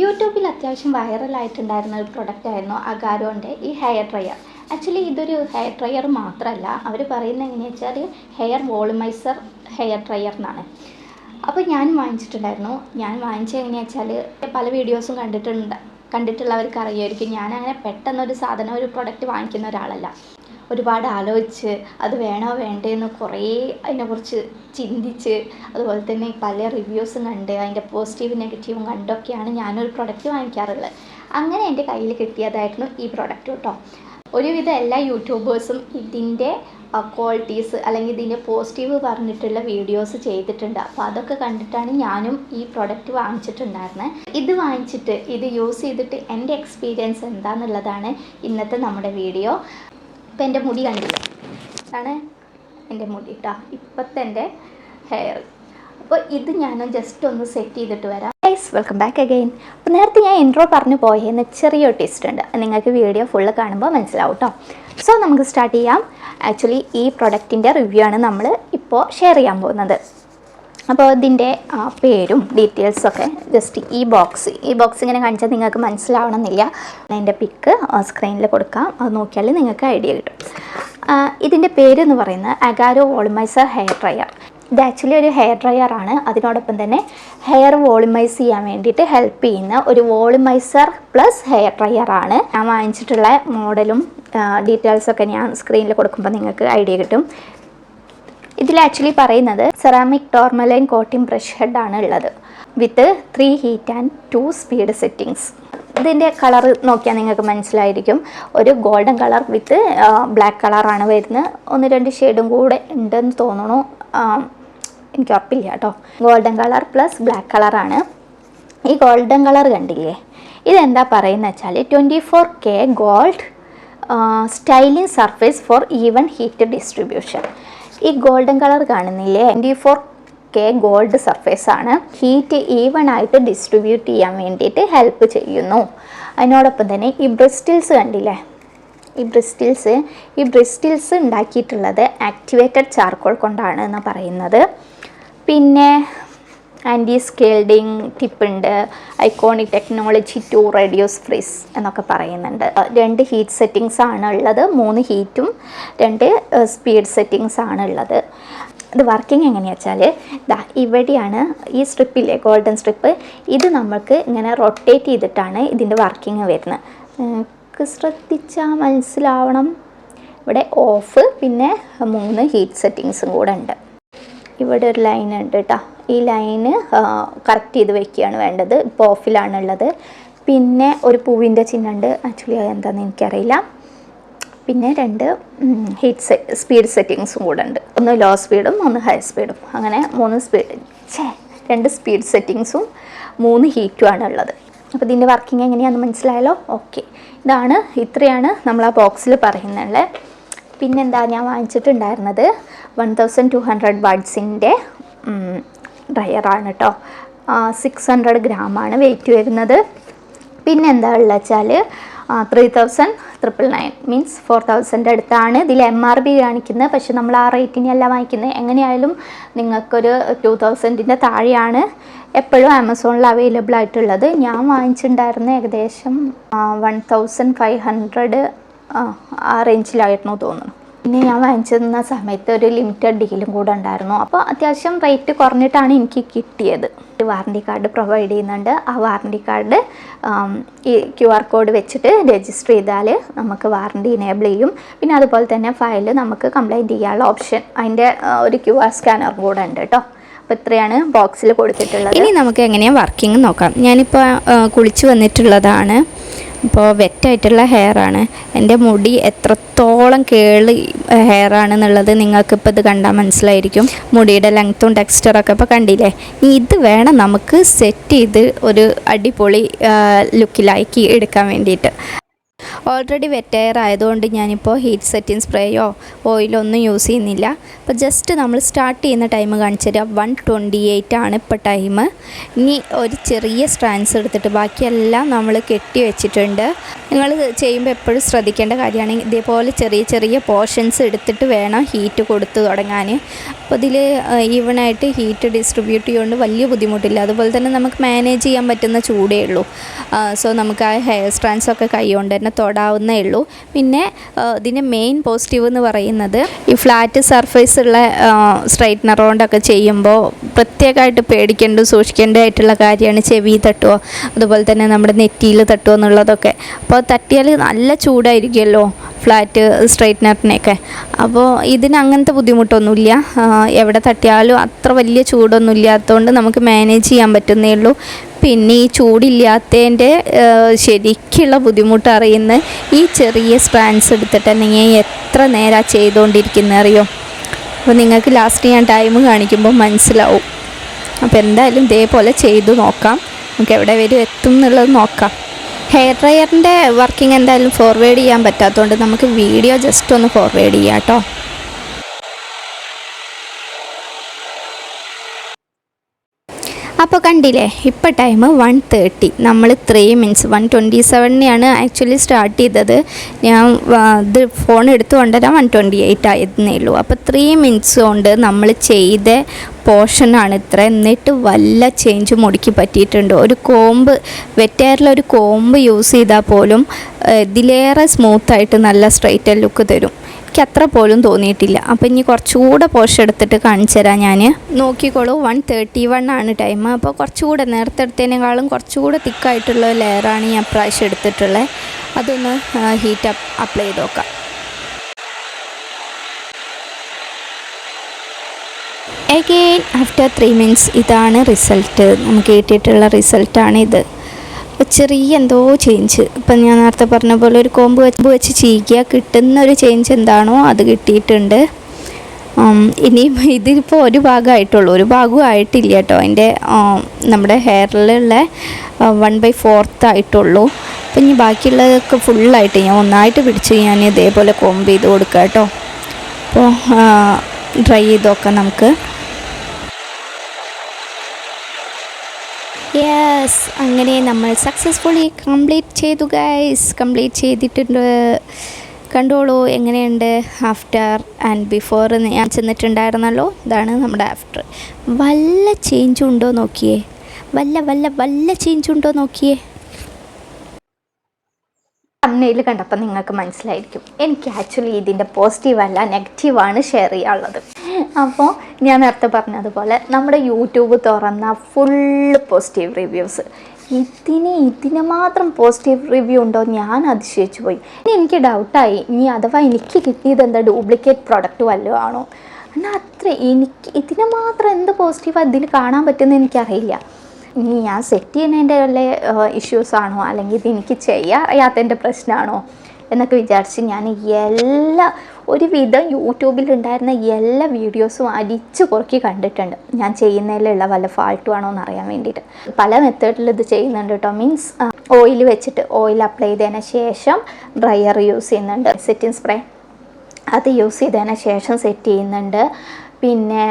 യൂട്യൂബിൽ അത്യാവശ്യം വൈറലായിട്ടുണ്ടായിരുന്ന ഒരു പ്രൊഡക്റ്റ് ആയിരുന്നു അഗാരോന്റെ ഈ ഹെയർ ഡ്രയർ ആക്ച്വലി ഇതൊരു ഹെയർ ഡ്രയർ മാത്രമല്ല അവർ പറയുന്നത് എങ്ങനെയാണെന്ന് വെച്ചാൽ ഹെയർ വോളുമൈസർ ഹെയർ ഡ്രയർ എന്നാണ്. അപ്പോൾ ഞാൻ വാങ്ങിച്ചിട്ടുണ്ടായിരുന്നു. ഞാൻ വാങ്ങിച്ചത് എങ്ങനെയാണെന്ന് വെച്ചാൽ പല വീഡിയോസും കണ്ടിട്ടുണ്ട് കണ്ടിട്ടുള്ളവർക്ക് അറിയുമായിരിക്കും ഞാൻ അങ്ങനെ പെട്ടെന്നൊരു സാധനം ഒരു പ്രൊഡക്റ്റ് വാങ്ങിക്കുന്ന ഒരാളല്ല. ഒരുപാട് ആലോചിച്ച് അത് വേണോ വേണ്ടേ എന്ന് കുറേ അതിനെക്കുറിച്ച് ചിന്തിച്ച് അതുപോലെ തന്നെ പല റിവ്യൂസും കണ്ട് അതിന്റെ പോസിറ്റീവും നെഗറ്റീവും കണ്ടൊക്കെയാണ് ഞാനൊരു പ്രൊഡക്റ്റ് വാങ്ങിക്കാറുള്ളത്. അങ്ങനെ എന്റെ കയ്യിൽ കിട്ടിയതായിരുന്നു ഈ പ്രൊഡക്റ്റ് കേട്ടോ ഒരുവിധം എല്ലാ യൂട്യൂബേഴ്സും ഇതിന്റെ ക്വാളിറ്റീസ് അല്ലെങ്കിൽ ഇതിന്റെ പോസിറ്റീവ് പറഞ്ഞിട്ടുള്ള വീഡിയോസ് ചെയ്തിട്ടുണ്ട്. അപ്പോൾ അതൊക്കെ കണ്ടിട്ടാണ് ഞാനും ഈ പ്രൊഡക്റ്റ് വാങ്ങിച്ചിട്ടുണ്ടായിരുന്നത് ഇത് വാങ്ങിച്ചിട്ട് ഇത് യൂസ് ചെയ്തിട്ട് എന്റെ എക്സ്പീരിയൻസ് എന്താണെന്നുള്ളതാണ് ഇന്നത്തെ നമ്മുടെ വീഡിയോ ഇപ്പം എന്റെ മുടി കണ്ടില്ല? ഇതാണ് എന്റെ മുടി കേട്ടോ ഇപ്പോഴത്തെ എന്റെ ഹെയർ അപ്പോൾ ഇത് ഞാൻ ജസ്റ്റ് ഒന്ന് സെറ്റ് ചെയ്തിട്ട് വരാം. ഗൈസ് വെൽക്കം ബാക്ക് അഗെയിൻ അപ്പോൾ നേരത്തെ ഞാൻ ഇൻട്രോ പറഞ്ഞു പോയെന്ന് ചെറിയൊരു ടേസ്റ്റ് ഉണ്ട്. നിങ്ങൾക്ക് വീഡിയോ ഫുള്ള് കാണുമ്പോൾ മനസ്സിലാവും കേട്ടോ സോ നമുക്ക് സ്റ്റാർട്ട് ചെയ്യാം. ആക്ച്വലി ഈ പ്രൊഡക്റ്റിന്റെ റിവ്യൂ ആണ് നമ്മൾ ഇപ്പോൾ ഷെയർ ചെയ്യാൻ പോകുന്നത്. അപ്പോൾ ഇതിന്റെ പേരും ഡീറ്റെയിൽസൊക്കെ ജസ്റ്റ് ഈ ബോക്സ് ഈ ബോക്സ് ഇങ്ങനെ കാണിച്ചാൽ നിങ്ങൾക്ക് മനസ്സിലാവണമെന്നില്ല. അതിന്റെ പിക്ക് സ്ക്രീനിൽ കൊടുക്കാം. അത് നോക്കിയാൽ നിങ്ങൾക്ക് ഐഡിയ കിട്ടും. ഇതിന്റെ പേര് എന്ന് പറയുന്നത് അഗാരോ വോളിമൈസർ ഹെയർ ഡ്രയർ. ഇത് ആക്ച്വലി ഒരു ഹെയർ ഡ്രയർ ആണ്. അതിനോടൊപ്പം തന്നെ ഹെയർ വോളിമൈസ് ചെയ്യാൻ വേണ്ടിയിട്ട് ഹെൽപ്പ് ചെയ്യുന്ന ഒരു വോളിമൈസർ പ്ലസ് ഹെയർ ഡ്രയർ ആണ്. ഞാൻ വാങ്ങിച്ചിട്ടുള്ള മോഡലും ഡീറ്റെയിൽസൊക്കെ ഞാൻ സ്ക്രീനിൽ കൊടുക്കുമ്പോൾ നിങ്ങൾക്ക് ഐഡിയ കിട്ടും. ഇതിൽ ആക്ച്വലി പറയുന്നത് സെറാമിക് ടോർമലൈൻ കോട്ടിംഗ് ബ്രഷ് ആണ് ഉള്ളത്. With three heat and two speed settings ഇതിന്റെ കളർ നോക്കിയാൽ നിങ്ങൾക്ക് മനസ്സിലായിരിക്കും. ഒരു ഗോൾഡൻ കളർ വിത്ത് ബ്ലാക്ക് കളറാണ് വരുന്നത്. ഒന്ന് രണ്ട് ഷെയ്ഡും കൂടെ ഉണ്ടെന്ന് തോന്നുന്നു. എനിക്ക് ഉറപ്പില്ല കേട്ടോ. ഗോൾഡൻ കളർ പ്ലസ് ബ്ലാക്ക് കളറാണ് ഈ ഗോൾഡൻ കളർ കണ്ടില്ലേ? ഇതെന്താ പറയുന്നത് വെച്ചാൽ twenty four K gold styling surface for even heat distribution ഈ ഗോൾഡൻ കളർ കാണുന്നില്ലേ? Twenty four K gold surface ആണ്. ഹീറ്റ് ഈവൺ ആയിട്ട് ഡിസ്ട്രിബ്യൂട്ട് ചെയ്യാൻ വേണ്ടിയിട്ട് ഹെൽപ്പ് ചെയ്യുന്നു. അതിനോടൊപ്പം തന്നെ ഈ ബ്രിസ്റ്റിൽസ് കണ്ടില്ലേ? ഈ ബ്രിസ്റ്റിൽസ് ഈ ബ്രിസ്റ്റിൽസ് ഉണ്ടാക്കിയിട്ടുള്ളത് ആക്ടിവേറ്റഡ് ചാർക്കോൾ കൊണ്ടാണ് എന്ന് പറയുന്നത്. പിന്നെ anti scalding ടിപ്പുണ്ട്. Ionic technology to reduce frizz എന്നൊക്കെ പറയുന്നുണ്ട്. രണ്ട് ഹീറ്റ് സെറ്റിങ്സ് ആണ് ഉള്ളത് മൂന്ന് ഹീറ്റും രണ്ട് സ്പീഡ് സെറ്റിങ്സ് ആണ് ഉള്ളത് ഇത് വർക്കിംഗ് എങ്ങനെയാണെന്ന് വെച്ചാൽ ദാ ഇവിടെയാണ് ഈ സ്ട്രിപ്പില്ലേ ഗോൾഡൻ സ്ട്രിപ്പ്. ഇത് നമ്മൾക്ക് ഇങ്ങനെ റൊട്ടേറ്റ് ചെയ്തിട്ടാണ് ഇതിന്റെ വർക്കിംഗ് വരുന്നത്. നിങ്ങൾക്ക് ശ്രദ്ധിച്ചാൽ മനസ്സിലാവണം. ഇവിടെ ഓഫ് പിന്നെ മൂന്ന് ഹീറ്റ് സെറ്റിങ്സും കൂടെ ഉണ്ട്. ഇവിടെ ഒരു ലൈൻ ഉണ്ട് കേട്ടോ ഈ ലൈന് കറക്റ്റ് ചെയ്ത് വെക്കുകയാണ് വേണ്ടത്. ഇപ്പോൾ ഓഫിലാണുള്ളത്. പിന്നെ ഒരു പൂവിന്റെ ചിഹ്നമുണ്ട്. ആക്ച്വലി അത് എന്താണെന്ന് എനിക്കറിയില്ല. പിന്നെ രണ്ട് ഹീറ്റ് സെ സ്പീഡ് സെറ്റിങ്സും കൂടെ ഉണ്ട്. ഒന്ന് ലോ സ്പീഡും ഒന്ന് ഹൈ സ്പീഡും അങ്ങനെ മൂന്ന് സ്പീഡ് ഛേ രണ്ട് സ്പീഡ് സെറ്റിങ്സും മൂന്ന് ഹീറ്റും ആണ് ഉള്ളത് അപ്പോൾ ഇതിന്റെ വർക്കിംഗ് എങ്ങനെയാണെന്ന് മനസ്സിലായല്ലോ? ഓക്കെ ഇതാണ് ഇത്രയാണ് നമ്മൾ ആ ബോക്സിൽ പറയുന്നത് പിന്നെന്താ ഞാൻ വാങ്ങിച്ചിട്ടുണ്ടായിരുന്നത് വൺ തൗസൻഡ് ടു ഹൺഡ്രഡ് വാട്ട്സിന്റെ ഡ്രയറാണ് കേട്ടോ സിക്സ് ഹൺഡ്രഡ് ഗ്രാമാണ് വെയിറ്റ് വരുന്നത്. പിന്നെന്താ ഉള്ളത് വെച്ചാൽ three thousand triple nine means four thousand അടുത്താണ് ഇതിൽ എം ആർ ബി കാണിക്കുന്നത് പക്ഷെ നമ്മൾ ആ റേറ്റിനല്ല വാങ്ങിക്കുന്നത് എങ്ങനെയായാലും നിങ്ങൾക്കൊരു ടു തൗസൻഡിന്റെ താഴെയാണ് എപ്പോഴും ആമസോണിൽ അവൈലബിൾ ആയിട്ടുള്ളത്. ഞാൻ വാങ്ങിച്ചിട്ടുണ്ടായിരുന്ന ഏകദേശം വൺ തൗസൻഡ് ഫൈവ് ഹൺഡ്രഡ് ആ റേഞ്ചിലായിരുന്നു തോന്നുന്നു. പിന്നെ ഞാൻ വാങ്ങിച്ചിരുന്ന സമയത്ത് ഒരു ലിമിറ്റഡ് ഡീലും കൂടെ ഉണ്ടായിരുന്നു. അപ്പോൾ അത്യാവശ്യം റേറ്റ് കുറഞ്ഞിട്ടാണ് എനിക്ക് കിട്ടിയത്. വാറണ്ടി കാർഡ് പ്രൊവൈഡ് ചെയ്യുന്നുണ്ട്. ആ വാറണ്ടി കാർഡ് ഈ ക്യു ആർ കോഡ് വെച്ചിട്ട് രജിസ്റ്റർ ചെയ്താൽ നമുക്ക് വാറണ്ടി ഇനേബിൾ ചെയ്യും. പിന്നെ അതുപോലെ തന്നെ ഫയൽ നമുക്ക് കംപ്ലൈന്റ് ചെയ്യാനുള്ള ഓപ്ഷൻ അതിന്റെ ഒരു ക്യു ആർ സ്കാനർ കൂടെ ഉണ്ട് കേട്ടോ അപ്പോൾ ഇത്രയാണ് ബോക്സിൽ കൊടുത്തിട്ടുള്ളത്. ഇനി നമുക്ക് എങ്ങനെയാണ് വർക്കിംഗ് നോക്കാം. ഞാനിപ്പോൾ കുളിച്ച് വന്നിട്ടുള്ളതാണ്. ഇപ്പോൾ വെറ്റായിട്ടുള്ള ഹെയർ ആണ്. എന്റെ മുടി എത്രത്തോളം കേൾ ഹെയർ ആണെന്നുള്ളത് നിങ്ങൾക്കിപ്പോൾ ഇത് കണ്ടാൽ മനസ്സിലായിരിക്കും. മുടിയുടെ ലെങ്ത്തും ടെക്സ്ചറൊക്കെ ഇപ്പോൾ കണ്ടില്ലേ? ഇനി ഇത് വേണം നമുക്ക് സെറ്റ് ചെയ്ത് ഒരു അടിപൊളി ലുക്കിലാക്കി എടുക്കാൻ വേണ്ടിയിട്ട്. ഓൾറെഡി വെറ്റ് ആയതുകൊണ്ട് ഞാനിപ്പോൾ ഹീറ്റ് സെറ്റിംഗ് സ്പ്രേയോ ഓയിലോ ഒന്നും യൂസ് ചെയ്യുന്നില്ല. അപ്പോൾ ജസ്റ്റ് നമ്മൾ സ്റ്റാർട്ട് ചെയ്യുന്ന ടൈം കാണിച്ചു തരാം. വൺ ട്വന്റി എയ്റ്റ് ആണ് ഇപ്പോൾ ടൈം ഇനി ഒരു ചെറിയ സ്ട്രാൻസ് എടുത്തിട്ട് ബാക്കിയെല്ലാം നമ്മൾ കെട്ടി വെച്ചിട്ടുണ്ട്. നിങ്ങൾ ചെയ്യുമ്പോൾ എപ്പോഴും ശ്രദ്ധിക്കേണ്ട കാര്യമാണ്. ഇതേപോലെ ചെറിയ ചെറിയ പോർഷൻസ് എടുത്തിട്ട് വേണം ഹീറ്റ് കൊടുത്ത് തുടങ്ങാൻ അപ്പോൾ ഇതിൽ ഈവണായിട്ട് ഹീറ്റ് ഡിസ്ട്രിബ്യൂട്ട് ചെയ്യുകൊണ്ട് വലിയ ബുദ്ധിമുട്ടില്ല. അതുപോലെ തന്നെ നമുക്ക് മാനേജ് ചെയ്യാൻ പറ്റുന്ന ചൂടേ ഉള്ളൂ. സോ നമുക്ക് ആ ഹെയർ സ്ട്രാൻസൊക്കെ കൈ കൊണ്ട് തന്നെ തൊടാവുന്നേ ഉള്ളൂ പിന്നെ ഇതിന്റെ മെയിൻ പോസിറ്റീവ് എന്ന് പറയുന്നത് ഈ ഫ്ലാറ്റ് സർഫേസ് ഉള്ള സ്ട്രൈറ്റ്നർ കൊണ്ടൊക്കെ ചെയ്യുമ്പോൾ പ്രത്യേകമായിട്ട് പേടിക്കേണ്ട സൂക്ഷിക്കേണ്ടതായിട്ടുള്ള കാര്യമാണ് ചെവി തട്ടുമോ അതുപോലെ തന്നെ നമ്മുടെ നെറ്റിയിൽ തട്ടുമോ എന്നുള്ളതൊക്കെ. അപ്പോൾ തട്ടിയാൽ നല്ല ചൂടായിരിക്കുമല്ലോ ഫ്ലാറ്റ് സ്ട്രൈറ്റ്നറിനെയൊക്കെ അപ്പോൾ ഇതിന് അങ്ങനത്തെ ബുദ്ധിമുട്ടൊന്നുമില്ല. എവിടെ തട്ടിയാലും അത്ര വലിയ ചൂടൊന്നും ഇല്ലാത്തതുകൊണ്ട് നമുക്ക് മാനേജ് ചെയ്യാൻ പറ്റുന്നേ ഉള്ളൂ പിന്നെ ഈ ചൂടില്ലാത്തതിന്റെ ശരിക്കുള്ള ബുദ്ധിമുട്ട് അറിയുന്ന ഈ ചെറിയ സ്പാൻസ് എടുത്തിട്ട് നിങ്ങൾ എത്ര നേരം ചെയ്തുകൊണ്ടിരിക്കുന്നത് അറിയോ? അപ്പോൾ നിങ്ങൾക്ക് ലാസ്റ്റ് ഞാൻ ടൈം കാണിക്കുമ്പോൾ മനസ്സിലാവും. അപ്പോൾ എന്തായാലും ഇതേപോലെ ചെയ്തു നോക്കാം. നമുക്ക് എവിടെ വരും എത്തും എന്നുള്ളത് നോക്കാം. ഹെയർ ഡ്രയറിന്റെ വർക്കിംഗ് എന്തായാലും ഫോർവേഡ് ചെയ്യാൻ പറ്റാത്തതുകൊണ്ട് നമുക്ക് വീഡിയോ ജസ്റ്റ് ഒന്ന് ഫോർവേഡ് ചെയ്യാം കേട്ടോ. അപ്പോൾ കണ്ടില്ലേ ഇപ്പോൾ ടൈം വൺ തേർട്ടി നമ്മൾ ത്രീ മിനിറ്റ്സ് വൺ ട്വന്റി സെവനിനെയാണ് ആക്ച്വലി സ്റ്റാർട്ട് ചെയ്തത്. ഞാൻ ഇത് ഫോൺ എടുത്തു കൊണ്ടുവരാൻ വൺ ട്വന്റി എയ്റ്റ് ആയിരുന്നേ ഉള്ളൂ അപ്പോൾ ത്രീ മിനിറ്റ്സ് കൊണ്ട് നമ്മൾ ചെയ്ത പോർഷനാണ് ഇത്ര. എന്നിട്ട് വല്ല ചേഞ്ച് മുടിക്ക് പറ്റിയിട്ടുണ്ട്. ഒരു കോമ്പ് വെറ്റയറിലൊരു കോമ്പ് യൂസ് ചെയ്താൽ പോലും ഇതിലേറെ സ്മൂത്തായിട്ട് നല്ല സ്ട്രൈറ്റ് ലുക്ക് തരും. എനിക്ക് അത്ര പോലും തോന്നിയിട്ടില്ല. അപ്പോൾ ഇനി കുറച്ചുകൂടെ പോഷൻ എടുത്തിട്ട് കാണിച്ചു തരാം ഞാൻ നോക്കിക്കോളൂ വൺ തേർട്ടി വൺ ആണ് ടൈം അപ്പോൾ കുറച്ചുകൂടെ നേരത്തെ എടുത്തതിനേക്കാളും കുറച്ചുകൂടെ തിക്കായിട്ടുള്ള ലെയറാണ് ഞാൻ പ്രാവശ്യം എടുത്തിട്ടുള്ളത് അതൊന്ന് ഹീറ്റ് അപ്പ് അപ്ലൈ ചെയ്ത് നോക്കാം. അഗെയിൻ ആഫ്റ്റർ ത്രീ മിനിറ്റ്സ് ഇതാണ് റിസൾട്ട് നമുക്ക് കിട്ടിയിട്ടുള്ള റിസൾട്ടാണ് ഇത്. ചെറിയ എന്തോ ചേഞ്ച് ഇപ്പം ഞാൻ നേരത്തെ പറഞ്ഞ പോലെ ഒരു കോമ്പ് വെച്ച് വെച്ച് ചീക്കുക കിട്ടുന്ന ഒരു ചേഞ്ച് എന്താണോ അത് കിട്ടിയിട്ടുണ്ട്. ഇനി ഇനിയും ഇതിപ്പോൾ ഒരു ഭാഗമായിട്ടുള്ളൂ. ഒരു ഭാഗവും ആയിട്ടില്ല കേട്ടോ. അതിന്റെ നമ്മുടെ ഹെയറിലുള്ള വൺ ബൈ ഫോർത്ത് ആയിട്ടുള്ളൂ. അപ്പം ഇനി ബാക്കിയുള്ളതൊക്കെ ഫുള്ളായിട്ട് ഞാൻ ഒന്നായിട്ട് പിടിച്ച് ഞാൻ ഇതേപോലെ കോമ്പ് ചെയ്ത് കൊടുക്കാം കേട്ടോ. അപ്പോൾ ഡ്രൈ ചെയ്ത് നോക്കാം നമുക്ക്. യെസ് അങ്ങനെ നമ്മൾ സക്സസ്ഫുള്ളി കംപ്ലീറ്റ് ചെയ്തു ഗൈസ് കംപ്ലീറ്റ് ചെയ്തിട്ടുണ്ട്. കണ്ടോളൂ എങ്ങനെയുണ്ട് ആഫ്റ്റർ ആൻഡ് ബിഫോർ ഞാൻ ചെന്നിട്ടുണ്ടായിരുന്നല്ലോ. ഇതാണ് നമ്മുടെ ആഫ്റ്റർ വല്ല ചേഞ്ച് ഉണ്ടോ നോക്കിയേ? വല്ല വല്ല വല്ല ചേഞ്ച് ഉണ്ടോ നോക്കിയേ? അമ്മയിൽ കണ്ടപ്പോൾ നിങ്ങൾക്ക് മനസ്സിലായിരിക്കും. എനിക്ക് ആക്ച്വലി ഇതിന്റെ പോസിറ്റീവല്ല നെഗറ്റീവാണ് ഷെയർ ചെയ്യാനുള്ളത്. അപ്പോൾ ഞാൻ നേരത്തെ പറഞ്ഞതുപോലെ നമ്മുടെ യൂട്യൂബ് തുറന്ന ഫുള്ള് പോസിറ്റീവ് റിവ്യൂസ് ഇതിന് ഇതിന് മാത്രം പോസിറ്റീവ് റിവ്യൂ ഉണ്ടോ ഞാൻ അതിശയിച്ചു പോയി. ഇനി എനിക്ക് ഡൗട്ടായി ഇനി അഥവാ എനിക്ക് കിട്ടിയത് എന്താ ഡ്യൂപ്ലിക്കേറ്റ് പ്രൊഡക്റ്റ് വല്ലതും ആണോ? എന്നാൽ അത്ര. എനിക്ക് ഇതിന് മാത്രം എന്ത് പോസിറ്റീവ് ഇതിൽ കാണാൻ പറ്റുമെന്ന് എനിക്കറിയില്ല. ഇനി ഞാൻ സെറ്റ് ചെയ്യുന്നതിന്റെ വല്ല ഇഷ്യൂസാണോ അല്ലെങ്കിൽ ഇത് എനിക്ക് ചെയ്യാറിയാത്തതിന്റെ പ്രശ്നമാണോ? എന്നൊക്കെ വിചാരിച്ച് ഞാൻ എല്ലാ ഒരുവിധം യൂട്യൂബിൽ ഉണ്ടായിരുന്ന എല്ലാ വീഡിയോസും അടിച്ചു പൊറുക്കി കണ്ടിട്ടുണ്ട്. ഞാൻ ചെയ്യുന്നതിലുള്ള വല്ല ഫാൾട്ടും ആണോ എന്ന് അറിയാൻ വേണ്ടിയിട്ട്. പല മെത്തേഡിൽ ഇത് ചെയ്യുന്നുണ്ട് കേട്ടോ. മീൻസ് ഓയിൽ വെച്ചിട്ട് ഓയിൽ അപ്ലൈ ചെയ്തതിന് ശേഷം ഡ്രയർ യൂസ് ചെയ്യുന്നുണ്ട്. Setting spray. അത് യൂസ് ചെയ്തതിന് ശേഷം സെറ്റ് ചെയ്യുന്നുണ്ട്. പിന്നെ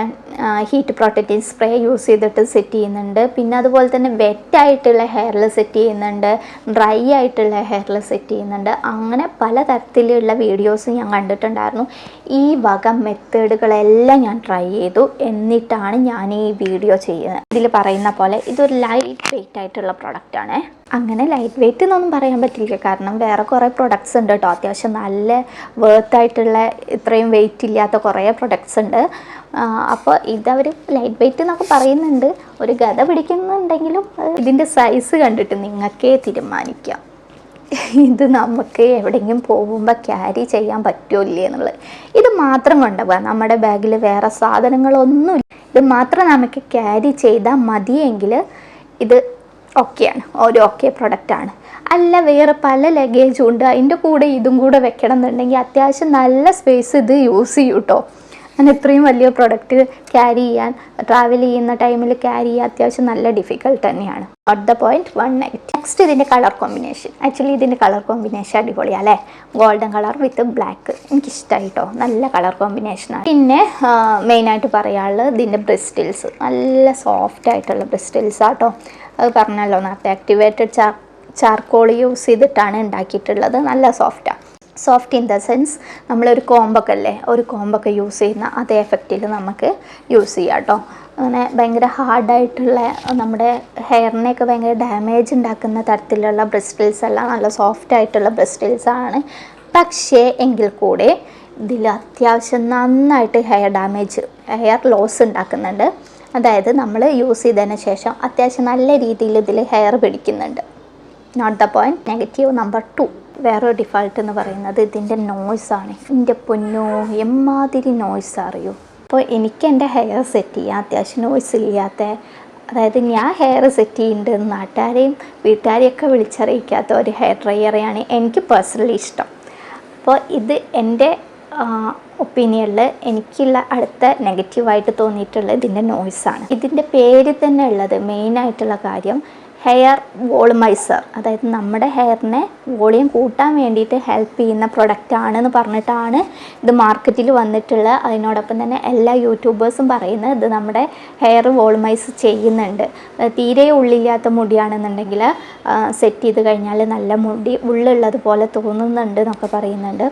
ഹീറ്റ് പ്രൊട്ടക്റ്റീവ് സ്പ്രേ യൂസ് ചെയ്തിട്ട് സെറ്റ് ചെയ്യുന്നുണ്ട്. പിന്നെ അതുപോലെ തന്നെ വെറ്റായിട്ടുള്ള ഹെയറിൽ സെറ്റ് ചെയ്യുന്നുണ്ട്. ഡ്രൈ ആയിട്ടുള്ള ഹെയറിൽ സെറ്റ് ചെയ്യുന്നുണ്ട്. അങ്ങനെ പലതരത്തിലുള്ള വീഡിയോസ് ഞാൻ കണ്ടിട്ടുണ്ടായിരുന്നു. ഈ വക മെത്തേഡുകളെല്ലാം ഞാൻ ട്രൈ ചെയ്തു. എന്നിട്ടാണ് ഞാൻ ഈ വീഡിയോ ചെയ്യുന്നത്. ഇതിൽ പറയുന്ന പോലെ ഇതൊരു ലൈറ്റ് വെയിറ്റ് ആയിട്ടുള്ള പ്രൊഡക്റ്റ് ആണ്. അങ്ങനെ ലൈറ്റ് വെയിറ്റ് എന്നൊന്നും പറയാൻ പറ്റില്ല. കാരണം വേറെ കുറേ പ്രൊഡക്ട്സ് ഉണ്ട് കേട്ടോ അത്യാവശ്യം നല്ല വേർത്തായിട്ടുള്ള ഇത്രയും വെയിറ്റ് ഇല്ലാത്ത കുറേ പ്രൊഡക്ട്സ് ഉണ്ട്. അപ്പോൾ ഇതവർ ലൈറ്റ് വെയിറ്റ് എന്നൊക്കെ പറയുന്നുണ്ട്. ഒരു ഗത പിടിക്കുന്നുണ്ടെങ്കിലും ഇതിന്റെ സൈസ് കണ്ടിട്ട് നിങ്ങൾക്കേ തീരുമാനിക്കാം. ഇത് നമുക്ക് എവിടെയെങ്കിലും പോകുമ്പോൾ ക്യാരി ചെയ്യാൻ പറ്റുമോ ഇല്ലേ എന്നുള്ളത്. ഇത് മാത്രം കൊണ്ടുപോകാം നമ്മുടെ ബാഗിൽ വേറെ സാധനങ്ങളൊന്നുമില്ല. ഇത് മാത്രം നമുക്ക് ക്യാരി ചെയ്താൽ മതിയെങ്കിൽ ഇത് ഓക്കെയാണ് ഒരു ഓക്കെ പ്രൊഡക്റ്റാണ് അല്ല വേറെ പല ലഗേജും ഉണ്ട്. അതിന്റെ കൂടെ ഇതും കൂടെ വെക്കണം എന്നുണ്ടെങ്കിൽ അത്യാവശ്യം നല്ല സ്പേസ് ഇത് യൂസ് ചെയ്യും ഞാൻ ഇത്രയും വലിയ പ്രൊഡക്റ്റ് ക്യാരി ചെയ്യാൻ ട്രാവൽ ചെയ്യുന്ന ടൈമിൽ ക്യാരി ചെയ്യാൻ അത്യാവശ്യം നല്ല ഡിഫിക്കൽട്ട് തന്നെയാണ്. At the point one night next ഇതിന്റെ കളർ കോമ്പിനേഷൻ ആക്ച്വലി ഇതിന്റെ കളർ കോമ്പിനേഷൻ അടിപൊളിയാണ് അല്ലേ ഗോൾഡൻ കളർ വിത്ത് ബ്ലാക്ക് എനിക്കിഷ്ടമായി കേട്ടോ നല്ല കളർ കോമ്പിനേഷനാണ് പിന്നെ മെയിനായിട്ട് പറയാനുള്ളത് ഇതിന്റെ ബ്രിസ്റ്റിൽസ് നല്ല സോഫ്റ്റ് ആയിട്ടുള്ള ബ്രിസ്റ്റിൽസ് ആട്ടോ. അത് പറഞ്ഞല്ലോ നേരത്തെ ആക്ടിവേറ്റഡ് ചാർ ചാർക്കോൾ യൂസ് ചെയ്തിട്ടാണ് ഉണ്ടാക്കിയിട്ടുള്ളത്. നല്ല സോഫ്റ്റാണ് സോഫ്റ്റ് ഇൻ ദ സെൻസ് നമ്മളൊരു കോമ്പൊക്കെ അല്ലേ ഒരു കോമ്പൊക്കെ യൂസ് ചെയ്യുന്ന അതേ എഫക്റ്റിൽ നമുക്ക് യൂസ് ചെയ്യാം കേട്ടോ അങ്ങനെ ഭയങ്കര ഹാർഡായിട്ടുള്ള നമ്മുടെ ഹെയറിനെയൊക്കെ ഭയങ്കര ഡാമേജ് ഉണ്ടാക്കുന്ന തരത്തിലുള്ള ബ്രിസ്റ്റിൽസ് അല്ല നല്ല സോഫ്റ്റ് ആയിട്ടുള്ള ബ്രിസ്റ്റിൽസ് ആണ്. പക്ഷേ എങ്കിൽ കൂടെ ഇതിൽ അത്യാവശ്യം നന്നായിട്ട് ഹെയർ ഡാമേജ് ഹെയർ ലോസ് ഉണ്ടാക്കുന്നുണ്ട്. അതായത് നമ്മൾ യൂസ് ചെയ്തതിന് ശേഷം അത്യാവശ്യം നല്ല രീതിയിൽ ഇതിൽ ഹെയർ പിടിക്കുന്നുണ്ട്. Note the point negative number two വേറൊരു ഡിഫാൾട്ട് എന്ന് പറയുന്നത് ഇതിന്റെ നോയ്സാണ് എന്റെ പൊന്നോ എമ്മാതിരി നോയ്സ് അറിയൂ? അപ്പോൾ എനിക്ക് എന്റെ ഹെയർ സെറ്റ് ചെയ്യാം അത്യാവശ്യം നോയ്സ് ഇല്ലാത്ത അതായത് ഞാൻ ഹെയർ സെറ്റ് ചെയ്യുന്നുണ്ട് നാട്ടുകാരെയും വീട്ടുകാരെയൊക്കെ വിളിച്ചറിയിക്കാത്ത ഒരു ഹെയർ ഡ്രയറെയാണ് എനിക്ക് പേഴ്സണലി ഇഷ്ടം. അപ്പോൾ ഇത് എന്റെ ഒപ്പീനിയനിൽ എനിക്കുള്ള അടുത്ത നെഗറ്റീവായിട്ട് തോന്നിയിട്ടുള്ളത് ഇതിന്റെ നോയ്സാണ് ഇതിന്റെ പേര് തന്നെ ഉള്ളത് മെയിനായിട്ടുള്ള കാര്യം ഹെയർ വോളുമൈസർ അതായത് നമ്മുടെ ഹെയറിനെ വോളിയം കൂട്ടാൻ വേണ്ടിയിട്ട് ഹെൽപ്പ് ചെയ്യുന്ന പ്രൊഡക്റ്റ് ആണെന്ന് പറഞ്ഞിട്ടാണ് ഇത് മാർക്കറ്റിൽ വന്നിട്ടുള്ള അതിനോടൊപ്പം തന്നെ എല്ലാ യൂട്യൂബേഴ്സും പറയുന്നത് ഇത് നമ്മുടെ ഹെയർ വോളുമൈസ് ചെയ്യുന്നുണ്ട്. തീരെ ഉള്ളില്ലാത്ത മുടിയാണെന്നുണ്ടെങ്കിൽ സെറ്റ് ചെയ്ത് കഴിഞ്ഞാൽ നല്ല മുടി ഉള്ളുള്ളത് പോലെ തോന്നുന്നുണ്ട് എന്നൊക്കെ പറയുന്നുണ്ട്.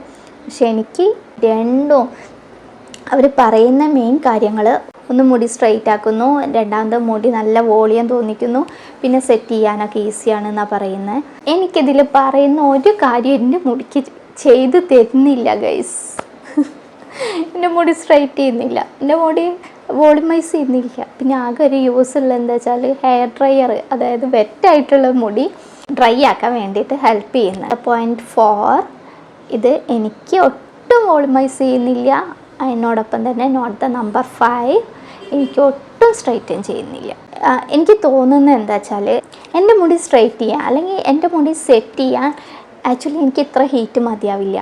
പക്ഷെ എനിക്ക് രണ്ടും അവർ പറയുന്ന മെയിൻ കാര്യങ്ങൾ ഒന്ന് മുടി സ്ട്രൈറ്റ് ആക്കുന്നു. രണ്ടാമത് മുടി നല്ല വോളിയം തോന്നിക്കുന്നു. പിന്നെ സെറ്റ് ചെയ്യാനൊക്കെ ഈസിയാണ് എന്നാണ് പറയുന്നത് എനിക്കിതിൽ പറയുന്ന ഒരു കാര്യം എന്റെ മുടിക്ക് ചെയ്ത് തരുന്നില്ല ഗൈസ് എന്റെ മുടി സ്ട്രൈറ്റ് ചെയ്യുന്നില്ല. എന്റെ മുടി വോളിമൈസ് ചെയ്യുന്നില്ല. പിന്നെ ആകെ ഒരു യൂസ് ഉള്ള എന്താ വെച്ചാൽ ഹെയർ ഡ്രയർ അതായത് വെറ്റായിട്ടുള്ള മുടി ഡ്രൈ ആക്കാൻ വേണ്ടിയിട്ട് ഹെൽപ്പ് ചെയ്യുന്നത്. പോയിന്റ് ഫോർ ഇത് എനിക്ക് ഒട്ടും വോളിമൈസ് ചെയ്യുന്നില്ല. അതിനോടൊപ്പം തന്നെ നോട്ട് ദ നമ്പർ ഫൈവ്. എനിക്ക് ഒട്ടും സ്ട്രൈറ്റൻ ചെയ്യുന്നില്ല. എനിക്ക് തോന്നുന്നത് എന്താ വെച്ചാൽ എന്റെ മുടി സ്ട്രൈറ്റ് ചെയ്യാൻ അല്ലെങ്കിൽ എന്റെ മുടി സെറ്റ് ചെയ്യാൻ ആക്ച്വലി എനിക്ക് ഇത്ര ഹീറ്റ് മതിയാവില്ല.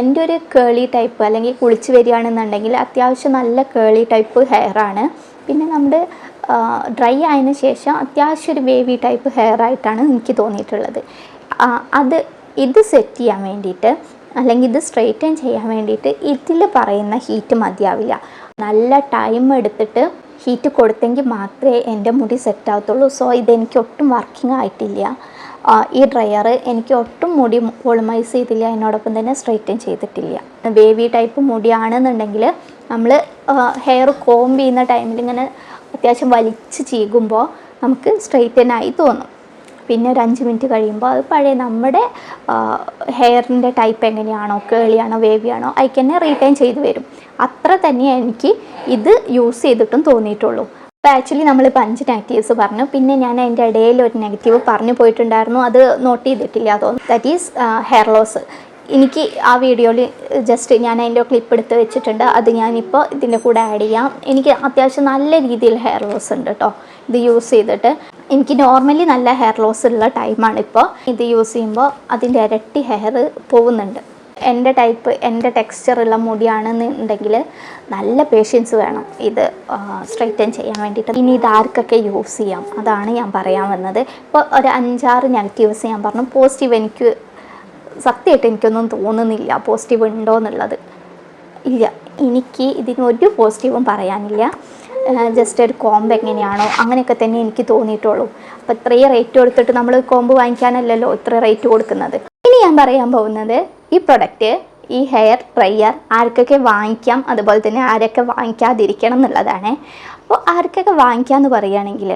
എന്റെ ഒരു കേളി ടൈപ്പ് അല്ലെങ്കിൽ കുളിച്ച് വരികയാണെന്നുണ്ടെങ്കിൽ അത്യാവശ്യം നല്ല കേളി ടൈപ്പ് ഹെയറാണ് പിന്നെ നമ്മുടെ ഡ്രൈ ആയതിനു ശേഷം അത്യാവശ്യം ഒരു വേവി ടൈപ്പ് ഹെയർ ആയിട്ടാണ് എനിക്ക് തോന്നിയിട്ടുള്ളത്. അത് ഇത് സെറ്റ് ചെയ്യാൻ വേണ്ടിയിട്ട് അല്ലെങ്കിൽ ഇത് സ്ട്രെയിറ്റൻ ചെയ്യാൻ വേണ്ടിയിട്ട് ഇതിൽ പറയുന്ന ഹീറ്റ് മതിയാവില്ല. നല്ല ടൈം എടുത്തിട്ട് ഹീറ്റ് കൊടുത്തെങ്കിൽ മാത്രമേ എന്റെ മുടി സെറ്റ് ആവത്തുള്ളൂ. സോ ഇതെനിക്ക് ഒട്ടും വർക്കിംഗ് ആയിട്ടില്ല. ഈ ഡ്രയർ എനിക്ക് ഒട്ടും മുടി വോളുമൈസ് ചെയ്തില്ല. എന്നോടൊപ്പം തന്നെ സ്ട്രെയിറ്റൻ ചെയ്തിട്ടില്ല. വേവി ടൈപ്പ് മുടിയാണെന്നുണ്ടെങ്കിൽ നമ്മൾ ഹെയർ കോംബ് ചെയ്യുന്ന ടൈമിൽ ഇങ്ങനെ അത്യാവശ്യം വലിച്ച് ചീകുമ്പോൾ നമുക്ക് സ്ട്രെയിറ്റൻ ആയി തോന്നും. പിന്നെ ഒരു അഞ്ച് മിനിറ്റ് കഴിയുമ്പോൾ അത് പഴയ നമ്മുടെ ഹെയറിന്റെ ടൈപ്പ് എങ്ങനെയാണോ കേളിയാണോ വേവിയാണോ അതിക്ക് തന്നെ റീറ്റൈൻ ചെയ്ത് വരും. അത്ര തന്നെ എനിക്ക് ഇത് യൂസ് ചെയ്തിട്ടും തോന്നിയിട്ടുള്ളൂ. അപ്പോൾ ആക്ച്വലി നമ്മളിപ്പോൾ അഞ്ച് നെഗറ്റീവ്സ് പറഞ്ഞു. പിന്നെ ഞാൻ അതിന്റെ ഇടയിൽ ഒരു നെഗറ്റീവ് പറഞ്ഞു പോയിട്ടുണ്ടായിരുന്നു. അത് നോട്ട് ചെയ്തിട്ടില്ല. തോന്നുന്നു ദാറ്റ് ഈസ് ഹെയർ ലോസ് എനിക്ക് ആ വീഡിയോയിൽ ജസ്റ്റ് ഞാൻ അതിന്റെ ക്ലിപ്പ് എടുത്ത് വെച്ചിട്ടുണ്ട്. അത് ഞാനിപ്പോൾ ഇതിന്റെ കൂടെ ആഡ് ചെയ്യാം. എനിക്ക് അത്യാവശ്യം നല്ല രീതിയിൽ ഹെയർ ലോസ് ഉണ്ട് കേട്ടോ ഇത് യൂസ് ചെയ്തിട്ട്. എനിക്ക് നോർമലി നല്ല ഹെയർ ലോസ് ഉള്ള ടൈമാണ് ഇപ്പോൾ ഇത് യൂസ് ചെയ്യുമ്പോൾ അതിന്റെ ഇരട്ടി ഹെയർ പോകുന്നുണ്ട്. എന്റെ ടൈപ്പ് എന്റെ ടെക്സ്ചറുള്ള മുടിയാണെന്നുണ്ടെങ്കിൽ നല്ല പേഷ്യൻസ് വേണം ഇത് സ്ട്രൈറ്റൻ ചെയ്യാൻ വേണ്ടിയിട്ട്. ഇനി ഇത് ആർക്കൊക്കെ യൂസ് ചെയ്യാം? അതാണ് ഞാൻ പറയാൻ വന്നത്. ഇപ്പോൾ ഒരു അഞ്ചാറ് നെഗറ്റീവ്സ് ഞാൻ പറഞ്ഞു. പോസിറ്റീവ് എനിക്ക് സത്യമായിട്ട് എനിക്കൊന്നും തോന്നുന്നില്ല പോസിറ്റീവ് ഉണ്ടോ എന്നുള്ളത്. ഇല്ല. എനിക്ക് ഇതിനൊരു പോസിറ്റീവും പറയാനില്ല. ജസ്റ്റ് ഒരു കോമ്പ് എങ്ങനെയാണോ അങ്ങനെയൊക്കെ തന്നെ എനിക്ക് തോന്നിയിട്ടുള്ളൂ. അപ്പോൾ ഇത്രയും റേറ്റ് കൊടുത്തിട്ട് നമ്മൾ കോമ്പ് വാങ്ങിക്കാനല്ലല്ലോ ഇത്ര റേറ്റ് കൊടുക്കുന്നത്. ഇനി ഞാൻ പറയാൻ പോകുന്നത് ഈ പ്രൊഡക്റ്റ് ഈ ഹെയർ ഡ്രയർ ആർക്കൊക്കെ വാങ്ങിക്കാം അതുപോലെ തന്നെ ആരൊക്കെ വാങ്ങിക്കാതിരിക്കണം എന്നുള്ളതാണ്. അപ്പോൾ ആർക്കൊക്കെ വാങ്ങിക്കാമെന്ന് പറയുകയാണെങ്കിൽ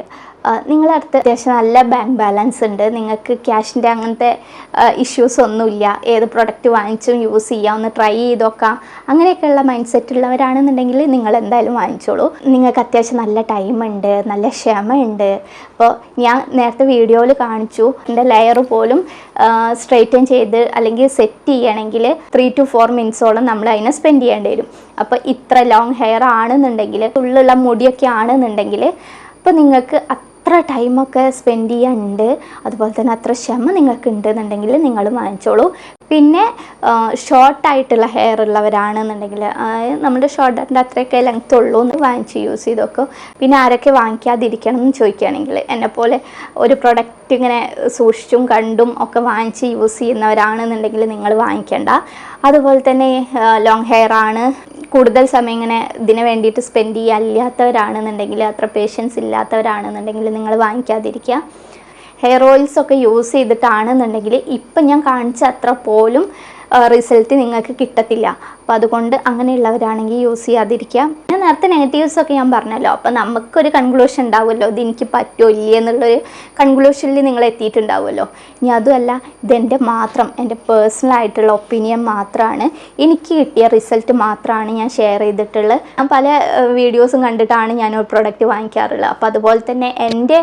നിങ്ങളുടെ അടുത്ത് അത്യാവശ്യം നല്ല ബാങ്ക് ബാലൻസ് ഉണ്ട്. നിങ്ങൾക്ക് ക്യാഷിന്റെ അങ്ങനത്തെ ഇഷ്യൂസ് ഒന്നുമില്ല. ഏത് പ്രൊഡക്റ്റ് വാങ്ങിച്ചും യൂസ് ചെയ്യാം ഒന്ന് ട്രൈ ചെയ്ത് നോക്കാം. അങ്ങനെയൊക്കെയുള്ള മൈൻഡ് സെറ്റ് ഉള്ളവരാണെന്നുണ്ടെങ്കിൽ നിങ്ങൾ എന്തായാലും വാങ്ങിച്ചോളൂ. നിങ്ങൾക്ക് അത്യാവശ്യം നല്ല ടൈമുണ്ട് നല്ല ക്ഷമയുണ്ട്. അപ്പോൾ ഞാൻ നേരത്തെ വീഡിയോയിൽ കാണിച്ചു. എന്റെ ലെയർ പോലും സ്ട്രെയിറ്റൻ ചെയ്ത് അല്ലെങ്കിൽ സെറ്റ് ചെയ്യണമെങ്കിൽ ത്രീ ടു ഫോർ മിനിറ്റ്സോളം നമ്മൾ അതിനെ സ്പെൻഡ് ചെയ്യേണ്ടി വരും. അപ്പോൾ ഇത്ര ലോങ് ഹെയർ ആണെന്നുണ്ടെങ്കിൽ ഉള്ളുള്ള മുടിയൊക്കെ ആണെന്നുണ്ടെങ്കിൽ അപ്പോൾ നിങ്ങൾക്ക് അത്ര ടൈമൊക്കെ സ്പെൻഡ് ചെയ്യാനുണ്ട്. അതുപോലെ തന്നെ അത്ര ക്ഷമ നിങ്ങൾക്ക് ഉണ്ടെന്നുണ്ടെങ്കിൽ നിങ്ങൾ വാങ്ങിച്ചോളൂ. പിന്നെ ഷോർട്ടായിട്ടുള്ള ഹെയർ ഉള്ളവരാണെന്നുണ്ടെങ്കിൽ നമ്മുടെ ഷോർട്ടിന്റെ അത്രയൊക്കെ ലെങ്ത് ഉള്ളൂ എന്ന് വാങ്ങിച്ച് യൂസ് ചെയ്തൊക്കെ. പിന്നെ ആരൊക്കെ വാങ്ങിക്കാതിരിക്കണം എന്ന് ചോദിക്കുകയാണെങ്കിൽ എന്നെപ്പോലെ ഒരു പ്രൊഡക്റ്റ് ഇങ്ങനെ സൂക്ഷിച്ചും കണ്ടും ഒക്കെ വാങ്ങിച്ച് യൂസ് ചെയ്യുന്നവരാണെന്നുണ്ടെങ്കിൽ നിങ്ങൾ വാങ്ങിക്കേണ്ട. അതുപോലെ തന്നെ ലോങ് ഹെയർ ആണ്. കൂടുതൽ സമയം ഇങ്ങനെ ഇതിന് വേണ്ടിയിട്ട് സ്പെൻഡ് ചെയ്യാൻ ഇല്ലാത്തവരാണെന്നുണ്ടെങ്കിൽ അത്ര പേഷ്യൻസ് ഇല്ലാത്തവരാണെന്നുണ്ടെങ്കിൽ നിങ്ങൾ വാങ്ങിക്കാതിരിക്കുക. ഹെയർ ഓയിൽസ് ഒക്കെ യൂസ് ചെയ്തിട്ടാണെന്നുണ്ടെങ്കിൽ ഇപ്പം ഞാൻ കാണിച്ച അത്ര പോലും റിസൾട്ട് നിങ്ങൾക്ക് കിട്ടത്തില്ല. അപ്പോൾ അതുകൊണ്ട് അങ്ങനെയുള്ളവരാണെങ്കിൽ യൂസ് ചെയ്യാതിരിക്കുക ഞാൻ നേരത്തെ നെഗറ്റീവ്സ് ഒക്കെ ഞാൻ പറഞ്ഞല്ലോ. അപ്പോൾ നമുക്കൊരു കൺക്ലൂഷൻ ഉണ്ടാവുമല്ലോ. ഇത് എനിക്ക് പറ്റുമോ ഇല്ലേ എന്നുള്ളൊരു കൺക്ലൂഷനിൽ നിങ്ങൾ എത്തിയിട്ടുണ്ടാവുമല്ലോ. ഇനി അതുമല്ല ഇതെന്റെ മാത്രം എന്റെ പേഴ്സണൽ ആയിട്ടുള്ള ഒപ്പീനിയൻ മാത്രമാണ്. എനിക്ക് കിട്ടിയ റിസൾട്ട് മാത്രമാണ് ഞാൻ ഷെയർ ചെയ്തിട്ടുള്ളത്. ഞാൻ പല വീഡിയോസും കണ്ടിട്ടാണ് ഞാൻ ഒരു പ്രൊഡക്റ്റ് വാങ്ങിക്കാറുള്ളത്. അപ്പോൾ അതുപോലെ തന്നെ എന്റെ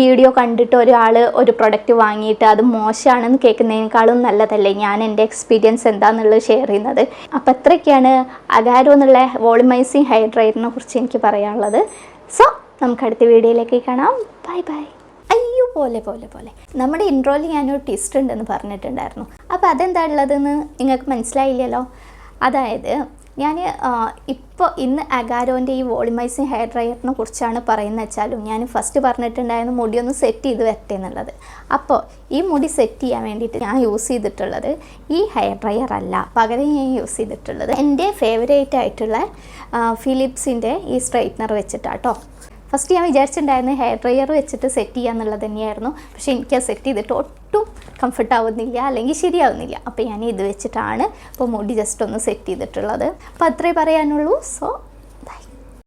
വീഡിയോ കണ്ടിട്ട് ഒരാൾ ഒരു പ്രൊഡക്റ്റ് വാങ്ങിയിട്ട് അത് മോശമാണെന്ന് കേൾക്കുന്നതിനേക്കാളും നല്ലതല്ലേ ഞാൻ എന്റെ എക്സ്പീരിയൻസ് എന്താണെന്നുള്ളത് ഷെയർ ചെയ്യുന്നത്. അപ്പോൾ അത്രയൊക്കെയാണ് അഗാരോ എന്നുള്ള വോളിമൈസിങ് ഹെയർ കുറിച്ച് എനിക്ക് പറയാനുള്ളത്. സോ നമുക്ക് അടുത്ത വീഡിയോയിലേക്ക് കാണാം. Bye bye. അയ്യോ പോലെ പോലെ പോലെ. നമ്മുടെ ഇൻട്രോയിൽ ഞാനൊരു ട്വിസ്റ്റ് ഉണ്ടെന്ന് പറഞ്ഞിട്ടുണ്ടായിരുന്നു. അപ്പോൾ അതെന്താ ഉള്ളതെന്ന് നിങ്ങൾക്ക് മനസ്സിലായില്ലല്ലോ? അതായത് ഞാൻ ഇപ്പോൾ ഇന്ന് അഗാരോന്റെ ഈ വോളിമൈസിങ് ഹെയർ ഡ്രയറിനെ കുറിച്ചാണ് പറയുന്നത് വെച്ചാലും ഞാൻ ഫസ്റ്റ് പറഞ്ഞിട്ടുണ്ടായിരുന്നു മുടി ഒന്ന് സെറ്റ് ചെയ്ത് വരട്ടെ എന്നുള്ളത്. അപ്പോൾ ഈ മുടി സെറ്റ് ചെയ്യാൻ വേണ്ടിയിട്ട് ഞാൻ യൂസ് ചെയ്തിട്ടുള്ളത് ഈ ഹെയർ ഡ്രയർ അല്ല. പകരം ഞാൻ യൂസ് ചെയ്തിട്ടുള്ളത് എന്റെ ഫേവറേറ്റ് ആയിട്ടുള്ള ഫിലിപ്സിന്റെ ഈ സ്ട്രൈറ്റ്നർ വെച്ചിട്ടാട്ടോ. ഫസ്റ്റ് ഞാൻ വിചാരിച്ചിട്ടുണ്ടായിരുന്നു ഹെയർ ഡ്രയർ വെച്ചിട്ട് സെറ്റ് ചെയ്യാന്നുള്ളത് തന്നെയായിരുന്നു. പക്ഷേ എനിക്ക് സെറ്റ് ചെയ്തിട്ട് ഒട്ടും കംഫർട്ട് ആവുന്നില്ല അല്ലെങ്കിൽ ശരിയാവുന്നില്ല. അപ്പോൾ ഞാൻ ഇത് വെച്ചിട്ടാണ് ഇപ്പോൾ മുടി ജസ്റ്റ് ഒന്ന് സെറ്റ് ചെയ്തിട്ടുള്ളത്. അപ്പോൾ അത്രേ പറയാനുള്ളൂ. സോ